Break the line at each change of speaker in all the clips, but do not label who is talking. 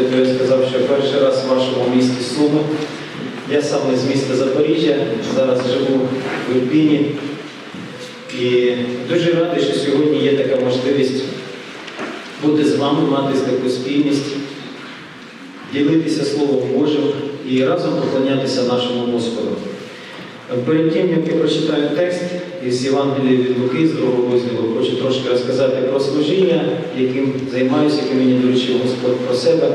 то я сказав, що перший раз в вашому місті Суми. Я саме з міста Запоріжжя, зараз живу в Ірпіні. І дуже радий, що сьогодні є така можливість бути з вами, мати таку спільність, ділитися Словом Божим і разом поклонятися нашому Господу. Перед тим, як я прочитаю текст із Євангелія від Луки, з другого розділу, хочу трошки розказати про служіння, яким займаюся, яким мені доручив Господь про себе.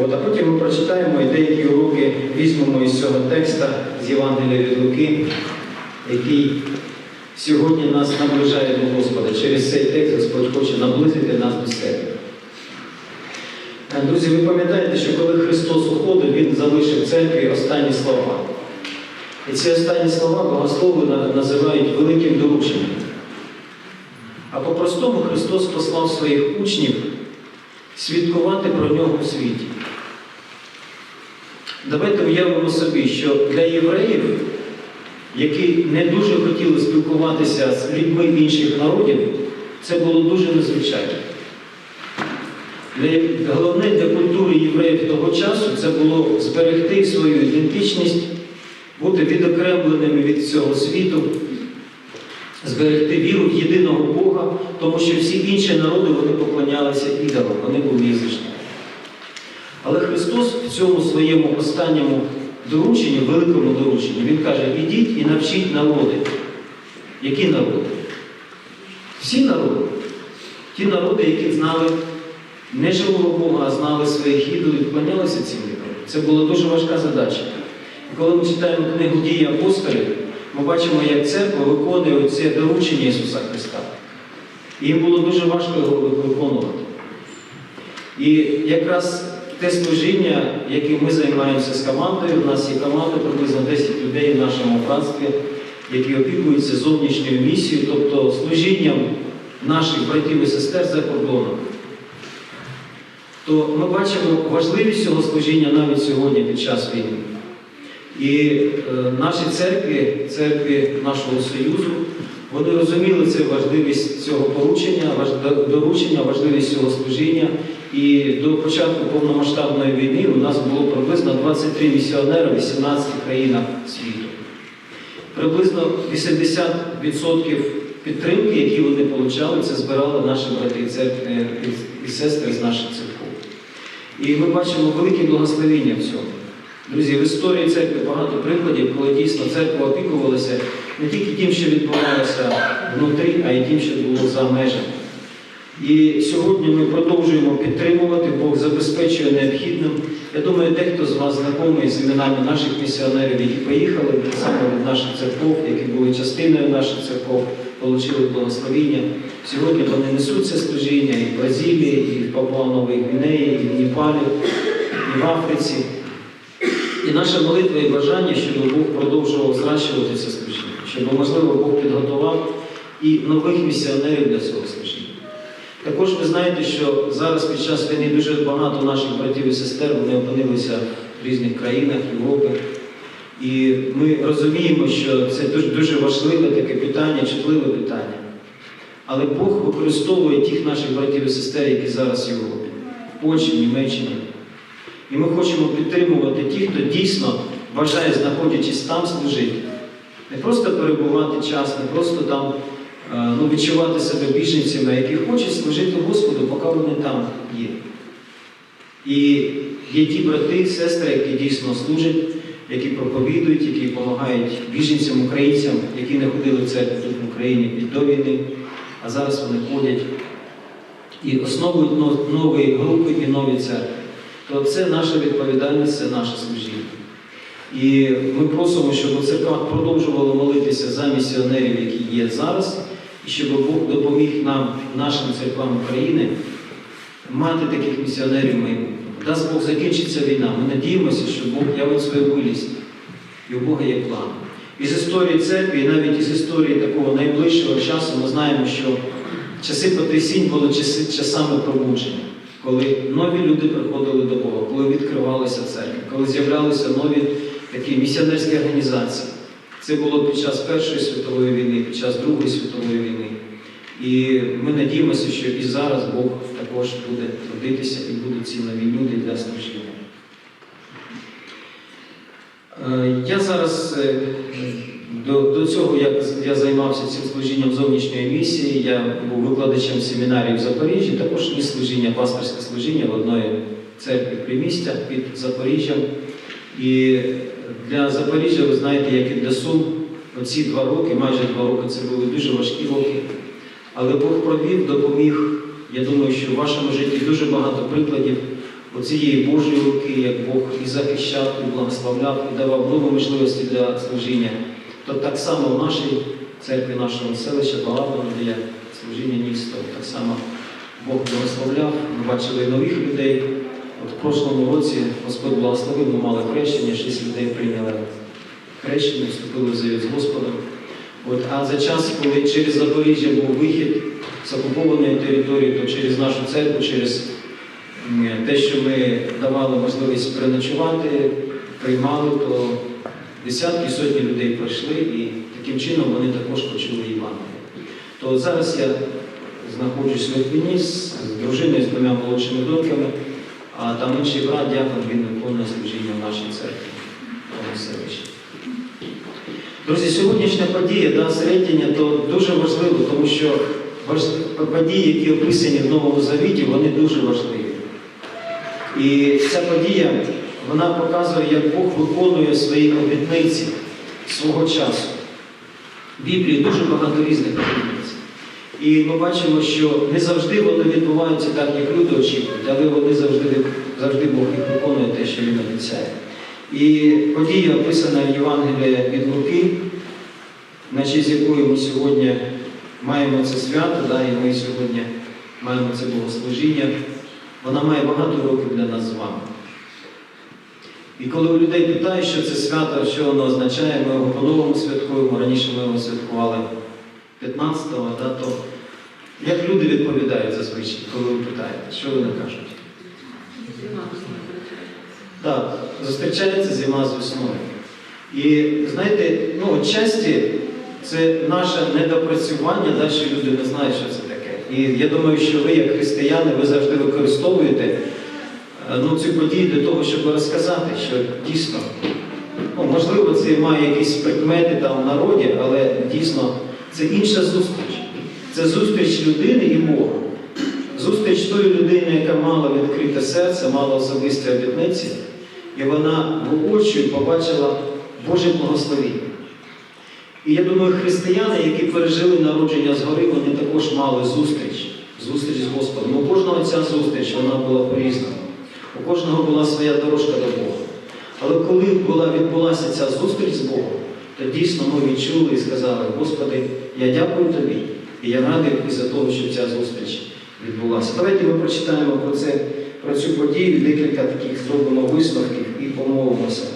От, а потім ми прочитаємо і деякі уроки візьмемо із цього текста з Євангелія від Луки, який сьогодні нас наближає до Господа. Через цей текст Господь хоче наблизити нас до себе. Друзі, ви пам'ятаєте, що коли Христос уходив, Він залишив церкві останні слова. І ці останні слова богослови називають великим дорученням. А по-простому Христос послав своїх учнів свідкувати про нього у світі. Давайте уявимо собі, що для євреїв, які не дуже хотіли спілкуватися з людьми інших народів, це було дуже незвичайно. Головне для культури євреїв того часу це було зберегти свою ідентичність, бути відокремленими від цього світу, зберегти віру в єдиного Бога, тому що всі інші народи вони поклонялися ідолам, вони були язичними. Але Христос в цьому своєму останньому дорученні, великому дорученні, Він каже, ідіть і навчіть народи. Які народи? Всі народи. Ті народи, які знали не живого Бога, а знали своїх ідолів, вклонялися цим ідолам. Це була дуже важка задача. Коли ми читаємо книгу дії апостолів, ми бачимо, як церква виконує це доручення Ісуса Христа. І їм було дуже важко його виконувати. І якраз те служіння, яким ми займаємося з командою, у нас є команда приблизно 10 людей в нашому братстві, які опікуються зовнішньою місією, тобто служінням наших братів і сестер за кордоном. То ми бачимо важливість цього служіння навіть сьогодні під час війни. І е, наші церкви, церкви нашого Союзу, вони розуміли це важливість цього поручення, доручення, важливість цього служіння. І до початку повномасштабної війни у нас було приблизно 23 місіонери в 18 країнах світу. Приблизно 80% підтримки, які вони отримали, це збирали наші брати і церкви і сестри з наших церков. І ми бачимо велике благословення в цьому. Друзі, в історії церкви багато прикладів, коли дійсно церква опікувалася не тільки тим, що відбувалося внутрі, а й тим, що було за межами. І сьогодні ми продовжуємо підтримувати, Бог забезпечує необхідним. Я думаю, дехто з вас знайомий з іменами наших місіонерів, які поїхали саме від наших церков, які були частиною наших церков, отримали благословіння. Сьогодні вони несуть це служіння і в Бразилії, і в Папуа-Новій Гвінеї, і в Непалі, і в Африці. І наша молитва і бажання, щоб Бог продовжував зращувати це служіння, щоб, можливо, Бог підготував і нових місіонерів для цього служіння. Також ви знаєте, що зараз під час війни дуже багато наших братів і сестер вони опинилися в різних країнах Європи. І ми розуміємо, що це дуже важливе таке питання, чутливе питання. Але Бог використовує тих наших братів і сестер, які зараз в Європі, в Польщі, в Німеччині. І ми хочемо підтримувати тих, хто дійсно бажає, знаходячись там, служити. Не просто перебувати час, не просто там е, ну, відчувати себе біженцями, які хочуть служити Господу, поки вони там є. І є ті брати, сестри, які дійсно служать, які проповідують, які допомагають біженцям, українцям, які не ходили в церкву тут в Україні до війни, а зараз вони ходять і основують но- нові групи і нові церкви то це наша відповідальність, це наше служіння. І ми просимо, щоб у церквах продовжували молитися за місіонерів, які є зараз, і щоб Бог допоміг нам, нашим церквам України, мати таких місіонерів в майбутньому. Дасть Бог закінчиться війна. Ми надіємося, що Бог явить свою милість, і у Бога є план. Із історії церкви, і навіть із історії такого найближчого часу, ми знаємо, що часи потрясінь були часи, часами пробудження коли нові люди приходили до Бога, коли відкривалися церкви, коли з'являлися нові такі місіонерські організації. Це було під час Першої світової війни, під час Другої світової війни. І ми надіємося, що і зараз Бог також буде трудитися і будуть ці нові люди для служіння. Е, Я зараз е, до, до цього, як я займався цим служінням зовнішньої місії, я був викладачем семінарії в Запоріжжі, також ніс служіння, пасторське служіння в одної церкві примістя під Запоріжжям. І для Запоріжжя, ви знаєте, як і для Сум, оці два роки, майже два роки, це були дуже важкі роки. Але Бог провів, допоміг. Я думаю, що в вашому житті дуже багато прикладів оцієї Божої руки, як Бог і захищав, і благословляв, і давав нові можливості для служіння. То так само в нашій церкві, нашого селища де я служіння ніс, то так само Бог благословляв. Ми бачили нових людей. От в прошлому році Господь благословив, ми мали хрещення, шість людей прийняли хрещення, вступили в завіт з Господом. От, а за час, коли через Запоріжжя був вихід з окупованої території, то через нашу церкву, через те, що ми давали можливість переночувати, приймали, то десятки, сотні людей прийшли і таким чином вони також почули Євангеліє. То зараз я знаходжусь в Литвині з дружиною, з двома молодшими доньками, а там інший брат, дякон, він виконує служіння в нашій церкві. Друзі, сьогоднішня подія, да, середення, то дуже важливо, тому що події, які описані в Новому Завіті, вони дуже важливі. І ця подія, вона показує, як Бог виконує свої обітниці свого часу. В Біблії дуже багато різних обітниць. І ми бачимо, що не завжди вони відбуваються так, як люди очікують, але вони завжди, завжди Бог їх виконує те, що Він обіцяє. І подія описана в Євангелії від Луки, на честь якої ми сьогодні маємо це свято, да, і ми сьогодні маємо це богослужіння. Вона має багато років для нас з вами. І коли у людей питають, що це свято, що воно означає, ми його по-новому святкуємо, раніше ми його святкували 15-го, да, то як люди відповідають зазвичай, коли ви питаєте, що вони кажуть? Так, зустрічається зима з весною. І знаєте, ну, отчасті це наше недопрацювання, да, що люди не знають, що це таке. І я думаю, що ви, як християни, ви завжди використовуєте ну, цю подію для того, щоб розказати, що дійсно, ну, можливо, це має якісь прикмети там в народі, але дійсно це інша зустріч. Це зустріч людини і Бога. Зустріч тої людини, яка мала відкрите серце, мала особисті обітниці, і вона воочию побачила Боже благословіння. І я думаю, християни, які пережили народження згори, вони також мали зустріч, зустріч з Господом. У кожного ця зустріч вона була по-різному. У кожного була своя дорожка до Бога. Але коли була, відбулася ця зустріч з Богом, то дійсно ми відчули і сказали, Господи, я дякую Тобі, і я радий із-за того, що ця зустріч відбулася. Давайте ми прочитаємо про, це, про цю подію, декілька таких зробимо висновків і помолимося.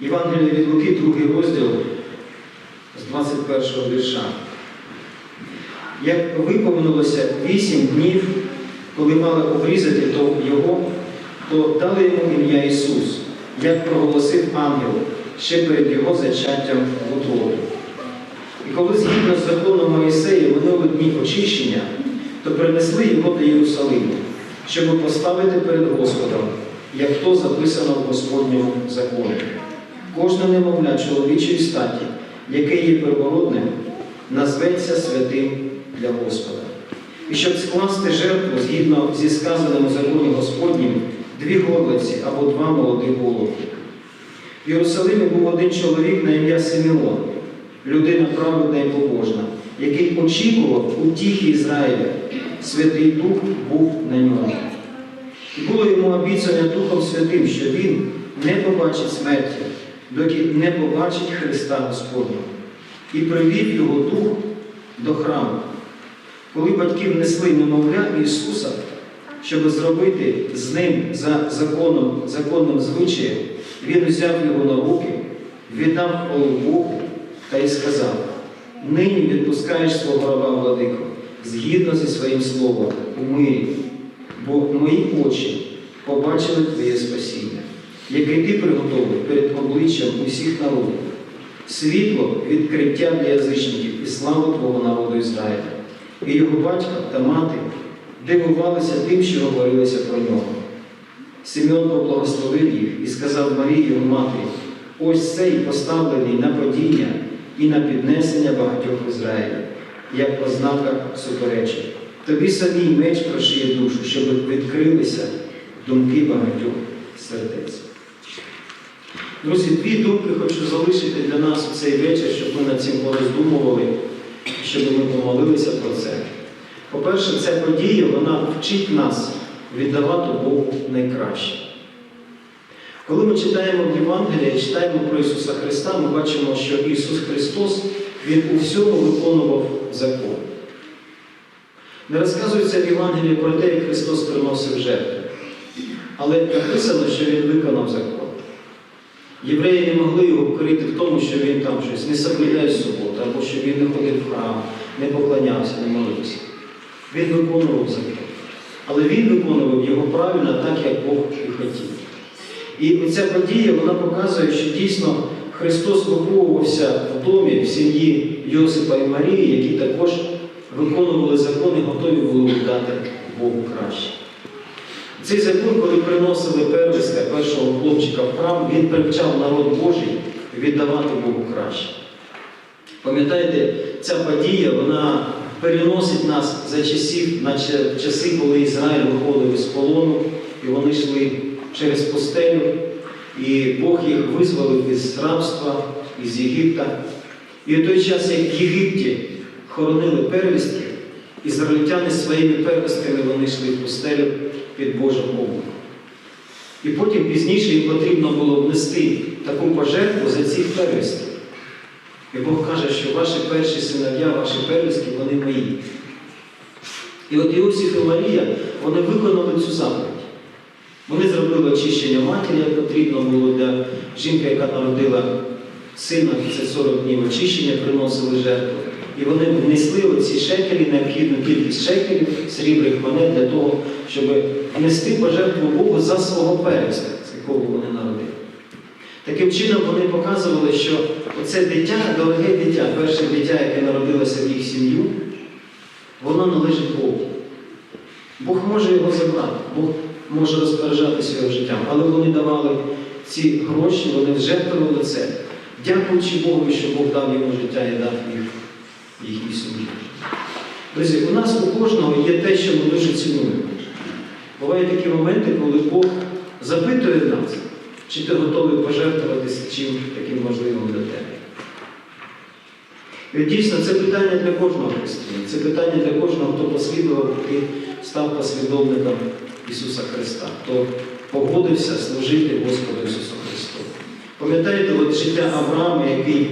Євангеліє від Луки, другий розділ з 21 вірша. Як виповнилося вісім днів, коли мали обрізати то його, то дали йому ім'я Ісус, як проголосив ангел ще перед його зачаттям в утробі. І коли згідно з законом Моїсея минули дні очищення, то принесли його до Єрусалиму, щоб поставити перед Господом, як то записано в Господньому законі. Кожне немовля чоловічої статі, яке є первородним, назветься святим для Господа. І щоб скласти жертву згідно зі сказаним у законі Господнім, дві горлиці або два молодих голуби. В Єрусалимі був один чоловік на ім'я Симеон, людина праведна і побожна, який очікував утіхи Ізраїля. Святий Дух був на ньому. І було йому обіцяне Духом Святим, що він не побачить смерті, доки не побачить Христа Господнього. І привів його Дух до храму. Коли батьки внесли немовля Ісуса, щоб зробити з ним за законом, законним звичаєм, він взяв його на руки, віддав Богу та й сказав: нині відпускаєш свого раба владико, згідно зі своїм словом, у мирі, бо мої очі побачили Твоє спасіння, яке ти приготовив перед обличчям усіх народів, світло відкриття для язичників і славу Твого народу Ізраїля. І його батько та мати дивувалися тим, що говорилося про нього. Симеон поблагословив їх і сказав Марії його матері, ось цей поставлений на падіння і на піднесення багатьох Ізраїля, як ознака суперечень. Тобі самій меч прошиє душу, щоб відкрилися думки багатьох сердець. Друзі, дві думки хочу залишити для нас у цей вечір, щоб ми над цим пороздумували, щоб ми помолилися про це. По-перше, ця подія вона вчить нас віддавати Богу найкраще. Коли ми читаємо в Євангелії, читаємо про Ісуса Христа, ми бачимо, що Ісус Христос Він у всьому виконував закон. Не розказується в Євангелії про те, як Христос приносив жертви. Але написано, що Він виконав закон. Євреї не могли його вкрити в тому, що він там щось не соблюдає суботу, або що він не ходив в храм, не поклонявся, не молився. Він виконував закон. Але він виконував його правильно так, як Бог і хотів. І ця подія вона показує, що дійсно Христос виховувався в домі, в сім'ї Йосипа і Марії, які також виконували закон і готові були дати Богу краще. Цей закон, коли приносили первістка першого хлопчика в храм, він привчав народ Божий віддавати Богу краще. Пам'ятаєте, ця подія вона переносить нас за часів, наче часи, коли Ізраїль виходив із полону, і вони йшли через пустелю, і Бог їх визволив із рабства, із Єгипта. І в той час, як в Єгипті хоронили первістки, ізраїльтяни своїми первістками вони йшли в пустелю під Божим обухом. І потім пізніше їм потрібно було внести таку пожертву за цих первістків. І Бог каже, що ваші перші синов'я, ваші первістки, вони мої. І от Іосиф і Марія, вони виконали цю заповідь. Вони зробили очищення матері, як потрібно було для жінки, яка народила сина, це 40 днів очищення, приносили жертву. І вони внесли оці шекелі, необхідну кількість шекелів, срібних монет для того, щоб внести пожертву Богу за свого первістка, з якого вони народили. Таким чином вони показували, що оце дитя, дороге дитя, перше дитя, яке народилося в їх сім'ю, воно належить Богу. Бог може його забрати, Бог може розпоряджатися його життям, але вони давали ці гроші, вони жертвували це, дякуючи Богу, що Бог дав йому життя і дав їх їхній сім'ї. Друзі, у нас у кожного є те, що ми дуже цінуємо. Бувають такі моменти, коли Бог запитує нас, чи ти готовий пожертвувати чим таким важливим для тебе. І дійсно, це питання для кожного християнина, це питання для кожного, хто послідував і став послідовником Ісуса Христа, хто погодився служити Господу Ісусу Христу. Пам'ятаєте, от життя Авраама, який е,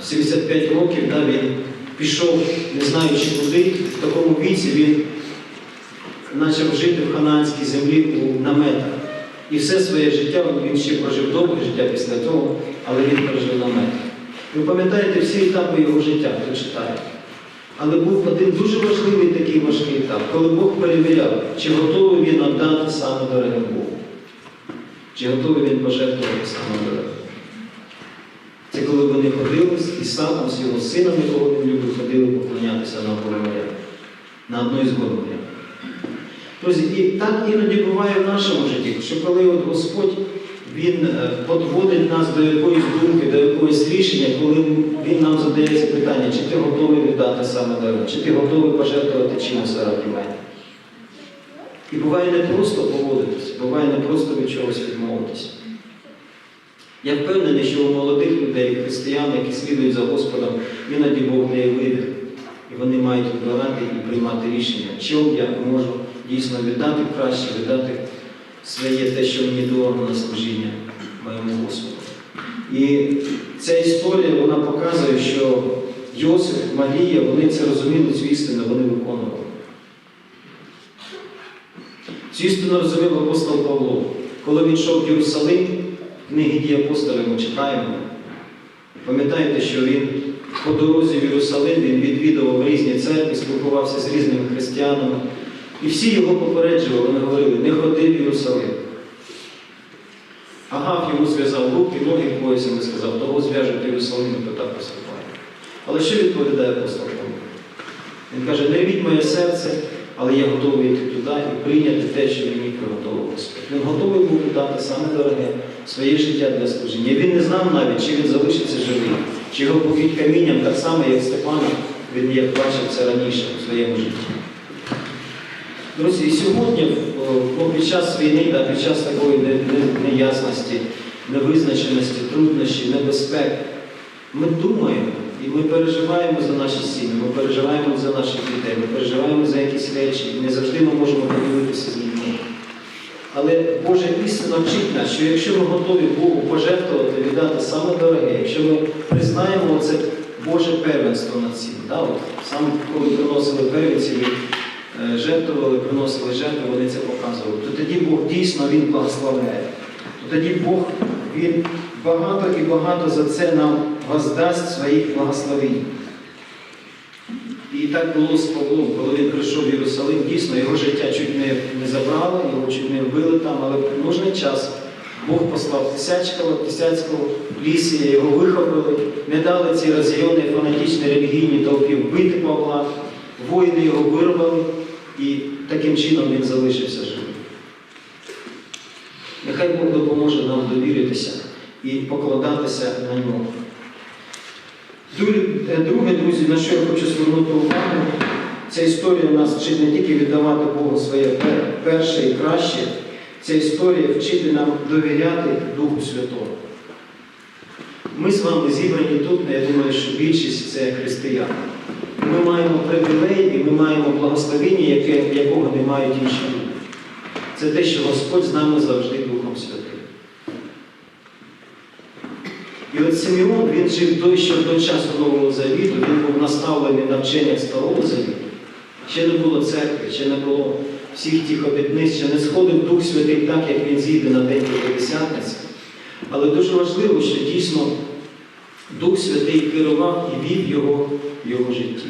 в 75 років да, він пішов, не знаючи куди, в такому віці він почав жити в ханаанській землі у наметах. І все своє життя, він ще прожив довге життя після того, але він прожив наметах. Ви пам'ятаєте всі етапи його життя, хто читає. Але був один дуже важливий такий важкий етап, коли Бог перевіряв, чи готовий він віддати саме дороге Богу. Чи готовий він пожертвувати саме дороге. Це коли вони ходили з Ісаком, з його сином, якого він любив, ходили поклонятися на гору на одну із гор. Друзі, і так іноді буває в нашому житті, що коли от Господь Він е, подводить нас до якоїсь думки, до якогось рішення, коли Він нам задає це питання, чи ти готовий віддати саме дорогу, чи ти готовий пожертвувати чимось заради мене. І буває не просто поводитись, буває не просто від чогось відмовитися. Я впевнений, що у молодих людей, християн, які слідують за Господом, іноді Бог дає вибір. І вони мають вибирати і приймати рішення, чим я можу дійсно віддати краще, віддати своє те, що мені дорого на служіння моєму Господу. І ця історія вона показує, що Йосиф, Марія, вони це розуміли, цю істину, вони виконували. Цю істину розумів апостол Павло. Коли він йшов в Єрусалим, книги дії апостолів ми читаємо. Пам'ятаєте, що він по дорозі в Єрусалим він відвідував різні церкви, спілкувався з різними християнами. І всі його попереджували, вони говорили, не ходи в Єрусалим. Агав йому зв'язав руки, ноги в пояс хлопцям і сказав, того зв'яжуть в Єрусалимі, то так поступає. Але що відповідає апостол Павло? Він каже, не рвіть моє серце, але я готовий йти туди і прийняти те, що мені приготував Господь. Він готовий був дати саме дороге своє життя для служіння. Він не знав навіть, чи він залишиться живий, чи його поб'ють камінням, так само, як Степана, він як бачив це раніше у своєму житті. Друзі, і сьогодні, ну, під час війни, да, під час такої не- не- неясності, невизначеності, труднощів, небезпек, ми думаємо і ми переживаємо за наші сім'ї, ми переживаємо за наших дітей, ми переживаємо за якісь речі, і не завжди ми можемо поділитися з людьми. Але Божа істина вчить нас, що якщо ми готові Богу пожертвувати, віддати саме дороге, якщо ми признаємо це Боже первенство над цим, да? От, саме коли приносили первенці, ви е, жертвували, приносили жертви, вони це показували, то тоді Бог дійсно Він благословляє. То тоді Бог Він багато і багато за це нам воздасть своїх благословень. І так було з Павлом, коли він прийшов в Єрусалим, дійсно його життя чуть не, не забрало, його чуть не вбили там, але в нужний час Бог послав Тисячкова, Тисяцького, Лісія, його вихопили, не дали цій роз'ємній фанатичній релігійній толпі вбити Павла, воїни його вирвали, і таким чином він залишився живим. Нехай Бог допоможе нам довіритися і покладатися на нього. Друге, е, друзі, на що я хочу звернути увагу, ця історія нас вчить не тільки віддавати Богу своє перше і краще, ця історія вчить нам довіряти Духу Святому. Ми з вами зібрані тут, я думаю, що більшість це християни. Ми маємо привілей і ми маємо благословення, яке, якого не мають інші люди. Це те, що Господь з нами завжди Духом Святим. І от Симеон, він жив той, що до часу Нового Завіту, він був наставлений на вченнях Старого Завіту. Ще не було церкви, ще не було всіх тих обітниць, ще не сходив Дух Святий так, як він зійде на день П'ятдесятниці. Але дуже важливо, що дійсно Дух Святий керував і вів його в його житті.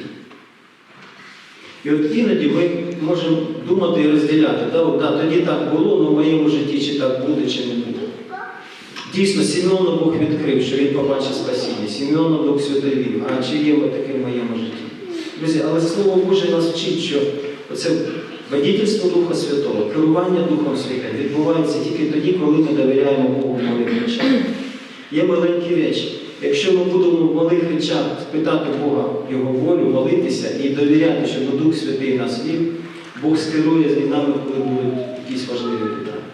І от іноді ми можемо думати і розділяти, да, от, да, тоді так було, але в моєму житті чи так буде, чи не буде. Дійсно, Сімеону Бог відкрив, що він побачив спасіння. Сімеону Дух Святий вів. А чи є ми таке в моєму житті? Друзі, але Слово Боже нас вчить, що це водительство Духа Святого, керування Духом Святим відбувається тільки тоді, коли ми довіряємо Богу в малих. Є маленькі речі. Якщо ми будемо в малих речах питати Бога Його волю, молитися і довіряти, щоб Дух Святий нас вів, Бог скерує з нами, коли будуть якісь важливі питання.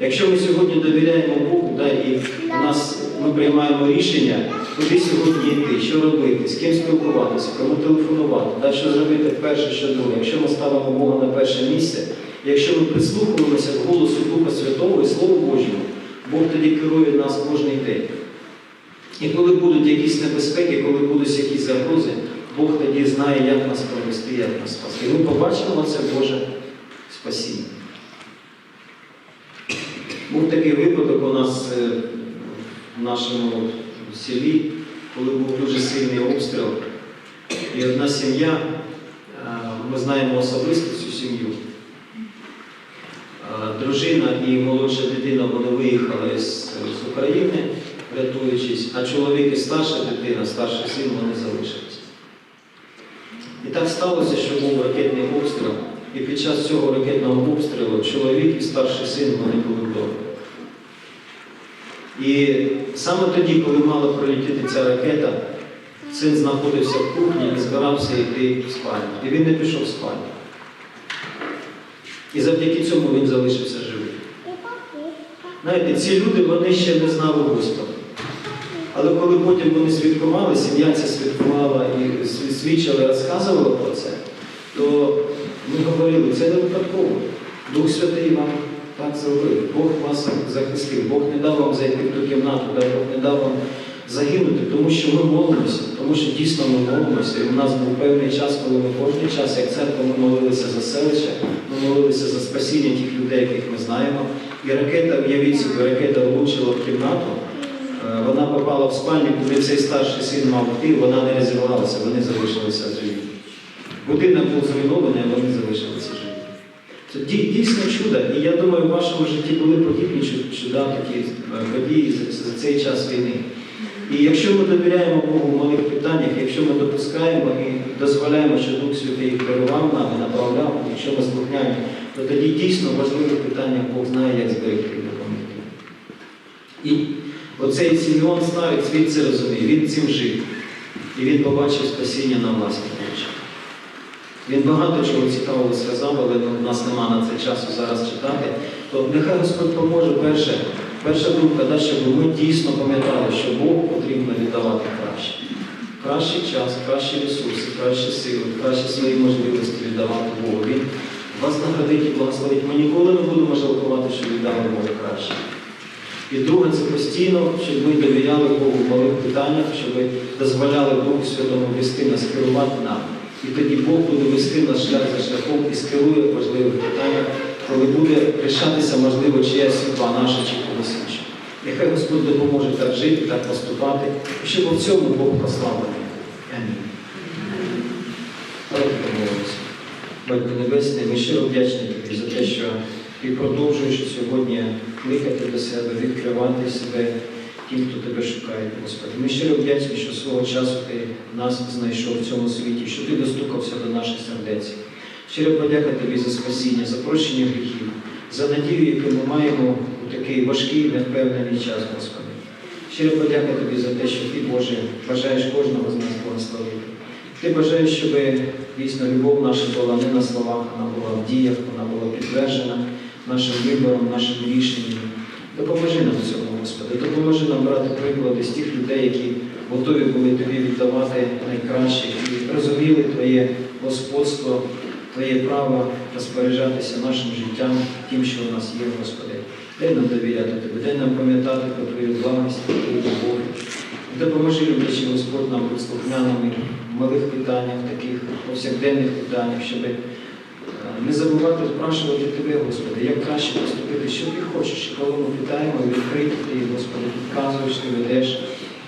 Якщо ми сьогодні довіряємо Богу, да, і нас ми приймаємо рішення, куди сьогодні йти, що робити, з ким спілкуватися, кому телефонувати, да, що зробити перше, що друге. Якщо ми ставимо Бога на перше місце, якщо ми прислухаємося до голосу Духа Святого і Слову Божому, Бог тоді керує нас кожний день. І коли будуть якісь небезпеки, коли будуть якісь загрози, Бог тоді знає, як нас провести, як нас спасти. І ми побачимо це Боже спасіння. Був такий випадок у нас е, в нашому селі, коли був дуже сильний обстріл. І одна сім'я, е, ми знаємо особисто цю сім'ю. Е, Дружина і молодша дитина вони виїхали з, з України, рятуючись, а чоловік і старша дитина, старший син, вони залишилися. І так сталося, що був ракетний обстріл. І під час цього ракетного обстрілу чоловік і старший син вони були вдома. І саме тоді, коли мала пролетіти ця ракета, син знаходився в кухні і збирався йти в спальню. І він не пішов в спальню. І завдяки цьому він залишився живий. Знаєте, ці люди вони ще не знали Господа. Але коли потім вони свідкували, сім'я це свідкувала і сві- свідчили, розказувала про це, то ми говорили, це не випадково. Дух Святий вам так зробив. Бог вас захистив. Бог не дав вам зайти в ту кімнату, Бог не дав вам загинути, тому що ми молимося, тому що дійсно ми молимося. І у нас був певний час, коли ми кожен час, як церква, ми молилися за селище, ми молилися за спасіння тих людей, яких ми знаємо. І ракета, уявіть собі, ракета влучила в кімнату. Е, Вона попала в спальню, куди цей старший син мав йти, вона не розірвалася, вони залишилися живі. Будинок був зруйнований, а вони залишилися живі. Це дійсно чудо. І я думаю, в вашому житті були подібні чу- чуда, такі е, події за, цей час війни. І якщо ми довіряємо Богу в малих питаннях, якщо ми допускаємо і дозволяємо, що Дух Святий керував нами, направляв, якщо ми слухняємо, то тоді дійсно важливе питання Бог знає, як зберегти оцей Сімеон Старець, він це розуміє, він цим жив. І він побачив спасіння на власні очі. Він багато чого цікавого сказав, але ну, у нас нема на це часу зараз читати. То нехай Господь поможе перше, перша думка, да, щоб ми дійсно пам'ятали, що Богу потрібно віддавати краще. Кращий час, кращі ресурси, кращі сили, кращі свої можливості віддавати Богу. Він вас наградить і благословить. Ми ніколи не будемо жалкувати, що віддали Богу краще. І друге, це постійно, щоб ми довіряли Богу в малих питаннях, щоб ми дозволяли Богу Святому вести нас, керувати нами. І тоді Бог буде вести нас шлях за шляхом і скерує важливих питаннях, коли буде рішатися, можливо, чиясь судьба наша чи когось іншого. Нехай Господь допоможе так жити, так поступати, і щоб в цьому Бог прославлений. Амінь. Батько Небесний, ми щиро вдячні тобі за те, що ти продовжуєш сьогодні кликати до себе, відкривати себе тим, хто тебе шукає, Господи. Ми щиро вдячні, що свого часу ти нас знайшов в цьому світі, що ти достукався до наших сердець. Щиро подяка тобі за спасіння, за прощення гріхів, за надію, яку ми маємо у такий важкий, невпевнений час, Господи. Щиро подяка тобі за те, що ти, Боже, бажаєш кожного з нас благословити. Ти бажаєш, щоб дійсно любов наша була не на словах, вона була в діях, вона була підтверджена нашим вибором, нашим рішенням. Допоможи нам в цьому, Господи, допоможи нам брати приклади з тих людей, які готові були тобі віддавати найкраще і розуміли Твоє господство, Твоє право розпоряджатися нашим життям, тим, що у нас є, Господи. Дай нам довіряти Тобі, дай нам пам'ятати про Твою благість, про Твою любов. Допоможи, люблячи Господь, нам слухняними в малих питаннях, таких повсякденних питаннях, щоб не забувати спрашувати Тебе, Господи, як краще поступити, що ти хочеш. Коли ми питаємо, відкрити ти, Господи, підказуєш, ти ведеш.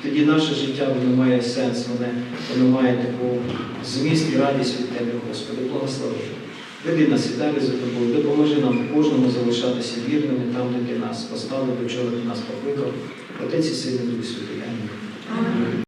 Тоді наше життя воно має сенс, воно має таку зміст і радість від Тебе, Господи, благослови. Веди нас і далі за тобою, допоможи нам кожному залишатися вірними там, де ти нас поставив, до чого ти нас покликав. Отець і Син Дух Святий. Амінь.